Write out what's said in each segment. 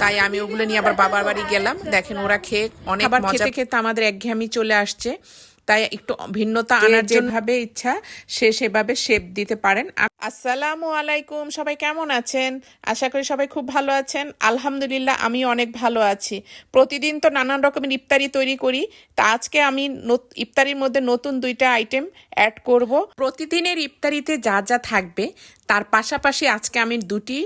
তাই আমি ওগুলো নিয়ে আবার বাবার বাড়ি গেলাম। দেখেন ওরা খেয়ে অনেক মজা খেতে আমাদের একঘেয়েমি চলে আসছে। তাই একটু ভিন্নতা আনার যেভাবে ইচ্ছা সে সেভাবে শেপ দিতে পারেন। আসসালামু আলাইকুম সবাই কেমন আছেন? আশা করি সবাই খুব ভালো আছেন। আলহামদুলিল্লাহ আমি অনেক ভালো আছি। প্রতিদিন তো নানান রকমের ইফতারি তৈরি করি। তা আজকে আমি ইফতারির মধ্যে নতুন দুইটা আইটেম অ্যাড করব। প্রতিদিনের ইফতারিতে যা যা থাকবে তার পাশাপাশি আজকে আমি দুটি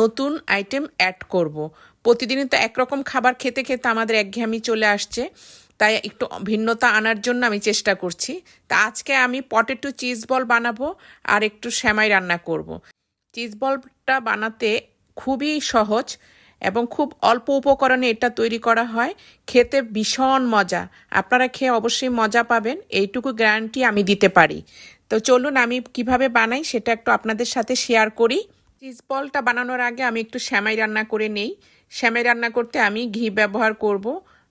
নতুন আইটেম অ্যাড করব। প্রতিদিনই তো একরকম খাবার খেতে খেতে আমাদের একঘেয়েমি চলে আসছে। তাই একটু ভিন্নতা আনার জন্য আমি চেষ্টা করছি। তা আজকে আমি পটেটো চিজ বল বানাবো আর একটু সেমাই রান্না করব। চিজ বলটা বানাতে খুবই সহজ এবং খুব অল্প উপকরণে এটা তৈরি করা হয়। খেতে ভীষণ মজা। আপনারা খেয়ে অবশ্যই মজা পাবেন। এইটুকু গ্যারান্টি আমি দিতে পারি। তো চলুন আমি কীভাবে বানাই সেটা একটু আপনাদের সাথে শেয়ার করি। চিজ বলটা বানানোর আগে আমি একটু শ্যামাই রান্না করে নেই। শ্যামাই রান্না করতে আমি ঘি ব্যবহার করব।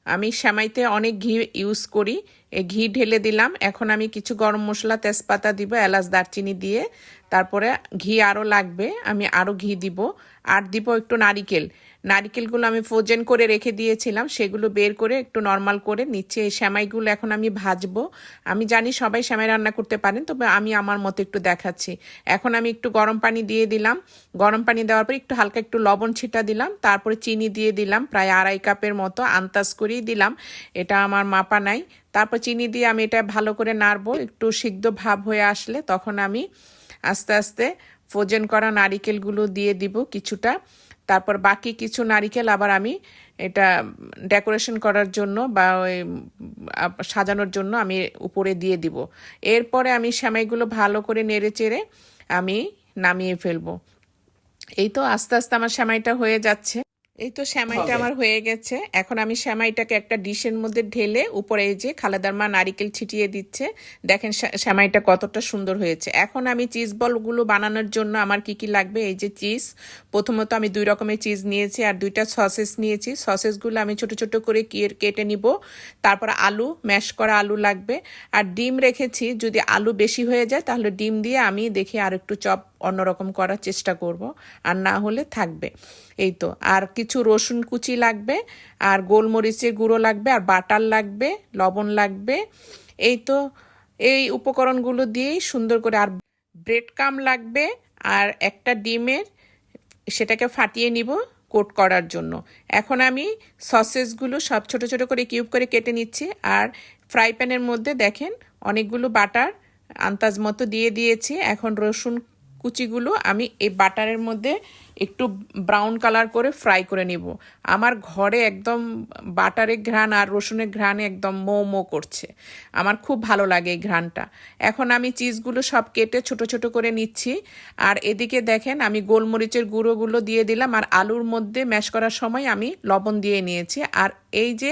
আমি শ্যামাইতে অনেক ঘি ইউজ করি। ঘি ঢেলে দিলাম। এখন আমি কিছু গরম মশলা, তেজপাতা দিব, এলাচ, দারচিনি দিয়ে। তারপরে ঘি আরও লাগবে, আমি আরও ঘি দিব। আর দিব একটু নারিকেল। নারিকেলগুলো আমি ফ্রোজেন করে রেখে দিয়েছিলাম, সেগুলো বের করে একটু নর্মাল করে নিচ্ছে এই সেমাইগুলো এখন আমি ভাজবো। আমি জানি সবাই সেমাই রান্না করতে পারেন, তবে আমি আমার মতো একটু দেখাচ্ছি। এখন আমি একটু গরম পানি দিয়ে দিলাম। গরম পানি দেওয়ার পর একটু হালকা একটু লবণ ছিটা দিলাম, তারপরে চিনি দিয়ে দিলাম, প্রায় আড়াই কাপের মতো আন্তাজ করেই দিলাম। এটা আমার মাপা নাই। তারপর চিনি দিয়ে আমি এটা ভালো করে নাড়বো, একটু সিদ্ধ ভাব হয়ে আসলে তখন আমি আস্তে আস্তে ফ্রোজেন করা নারিকেলগুলো দিয়ে দিব কিছুটা। তারপর বাকি কিছু নারিকেল আবার আমি এটা ডেকোরেশন করার জন্য বা ওই সাজানোর জন্য আমি উপরে দিয়ে দিব। এরপরে আমি সেমাইগুলো ভালো করে নেড়ে চেড়ে আমি নামিয়ে ফেলব। এই তো আস্তে আস্তে আমার সেমাইটা হয়ে যাচ্ছে। এই তো সেমাইটা আমার হয়ে গেছে। এখন আমি সেমাইটাকে একটা ডিশের মধ্যে ঢেলে উপরে এই যে খালেদার মা নারিকেল ছিটিয়ে দিচ্ছে। দেখেন সেমাইটা কতটা সুন্দর হয়েছে। এখন আমি চিজ বলগুলো বানানোর জন্য আমার কি কি লাগবে? এই যে চিজ প্রথমত আমি দুই রকমের চিজ নিয়েছি আর দুইটা সসেস নিয়েছি। সসেসগুলো আমি ছোট ছোট করে কেটে নিব। তারপর আলু ম্যাশ করা আলু লাগবে। আর ডিম রেখেছি। যদি আলু বেশি হয়ে যায় তাহলে ডিম দিয়ে আমি দেখি আর একটু চপ অন্যরকম করার চেষ্টা করব, আর না হলে থাকবে। এই তো, আর কিছু রসুন কুচি লাগবে, আর গোলমরিচের গুঁড়ো লাগবে, আর বাটার লাগবে, লবণ লাগবে। এই তো, এই উপকরণগুলো দিয়েই সুন্দর করে আর ব্রেড কাম লাগবে, আর একটা ডিমের সেটাকে ফাটিয়ে নিব কোট করার জন্য। এখন আমি সসেসগুলো সব ছোট ছোট করে কিউব করে কেটে নিচ্ছি, আর ফ্রাই প্যানের মধ্যে দেখেন অনেকগুলো বাটার আন্তাজ মতো দিয়ে দিয়েছি। এখন রসুন কুচিগুলো আমি এই বাটারের মধ্যে একটু ব্রাউন কালার করে ফ্রাই করে নিব। আমার ঘরে একদম বাটারের ঘ্রাণ আর রসুনের ঘ্রাণে একদম মো মো করছে। আমার খুব ভালো লাগে এই ঘ্রাণটা। এখন আমি চিজগুলো সব কেটে ছোট ছোট করে নিচ্ছি। আর এদিকে দেখেন, আমি গোলমরিচের গুঁড়োগুলো দিয়ে দিলাম আর আলুর মধ্যে ম্যাশ করার সময় আমি লবণ দিয়ে নিয়েছি। আর এই যে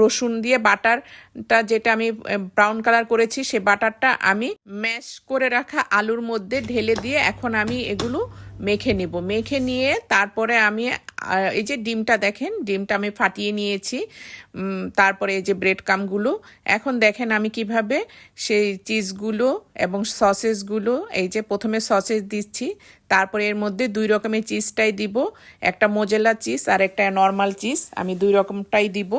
রসুন দিয়ে বাটারটা যেটা আমি ব্রাউন কালার করেছি, সে বাটারটা আমি ম্যাশ করে রাখা আলুর মধ্যে ঢেলে দিয়ে এখন আমি এগুলো মেখে নেব। মেখে নিয়ে তারপরে আমি এই যে ডিমটা দেখেন ডিমটা আমি ফাটিয়ে নিয়েছি। তারপরে এই যে ব্রেড কামগুলো এখন দেখেন আমি কীভাবে সেই চিজগুলো এবং সসেসগুলো এই যে প্রথমে সসেস দিচ্ছি, তারপরে এর মধ্যে দুই রকমের চিজটাই দিব, একটা মোজেলা চিজ আর একটা নর্মাল চিজ আমি দুই রকমটাই দিব,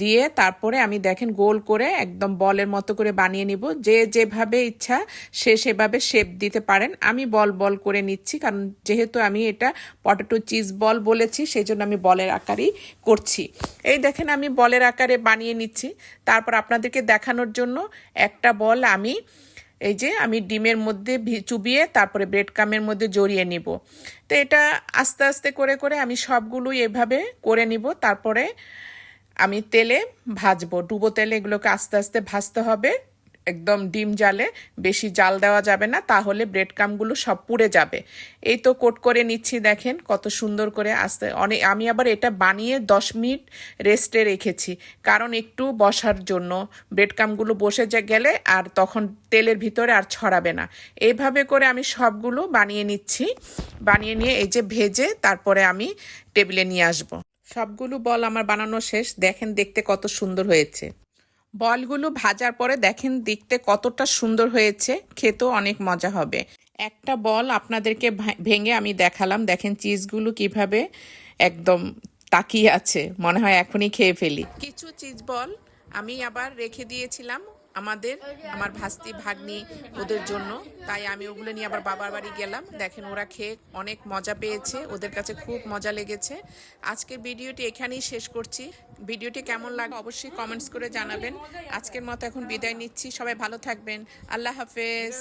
দিয়ে তারপরে আমি দেখেন গোল করে একদম বলের মতো করে বানিয়ে নিব, যে যেভাবে ইচ্ছা সে সেভাবে শেপ দিতে পারেন, আমি বল বল করে নিচ্ছি, কারণ যেহেতু আমি এটা পটেটো চিজ বল বলেছি সেই জন্য আমি বলের আকারই করছি। এই দেখেন আমি বলের আকারে বানিয়ে নিচ্ছি। তারপর আপনাদেরকে দেখানোর জন্য একটা বল আমি এই যে আমি ডিমের মধ্যে চুবিয়ে তারপরে ব্রেড কামের মধ্যে জড়িয়ে নিব। তো এটা আস্তে আস্তে করে করে আমি সবগুলোই এভাবে করে নিব। তারপরে আমি তেলে ভাজবো। ডুবো তেলে এগুলোকে আস্তে আস্তে ভাজতে হবে। একদম ডিম জালে বেশি জাল দেওয়া যাবে না, তাহলে ব্রেড কামগুলো সব পুড়ে যাবে। এই তো কোট করে নিচ্ছি, দেখেন কত সুন্দর করে আসতে অনেক আমি আবার এটা বানিয়ে দশ মিনিট রেস্টে রেখেছি, কারণ একটু বসার জন্য। ব্রেড কামগুলো বসে যা গেলে আর তখন তেলের ভিতরে আর ছড়াবে না। এইভাবে করে আমি সবগুলো বানিয়ে নিচ্ছি, বানিয়ে নিয়ে এই যে ভেজে তারপরে আমি টেবিলে নিয়ে আসব। সবগুলো বল আমার বানানো শেষ, দেখেন দেখতে কত সুন্দর হয়েছে। বলগুলো ভাজার পরে দেখেন দেখতে কতটা সুন্দর হয়েছে, খেতেও অনেক মজা হবে। একটা বল আপনাদেরকে ভেঙে আমি দেখালাম, দেখেন চিজগুলো কীভাবে একদম তাকিয়ে আছে, মনে হয় এখনই খেয়ে ফেলি। কিছু চিজ বল আমি আবার রেখে দিয়েছিলাম আমাদের, আমার ভাস্তি ভাগ্নি ওদের জন্য। তাই আমি ওগুলো নিয়ে আবার বাবার বাড়ি গেলাম। দেখেন ওরা খেয়ে অনেক মজা পেয়েছে। ওদের কাছে খুব মজা লেগেছে। আজকের ভিডিওটি এখানেই শেষ করছি। ভিডিওটি কেমন লাগে অবশ্যই কমেন্টস করে জানাবেন। আজকের মতো এখন বিদায় নিচ্ছি। সবাই ভালো থাকবেন। আল্লাহ হাফেজ।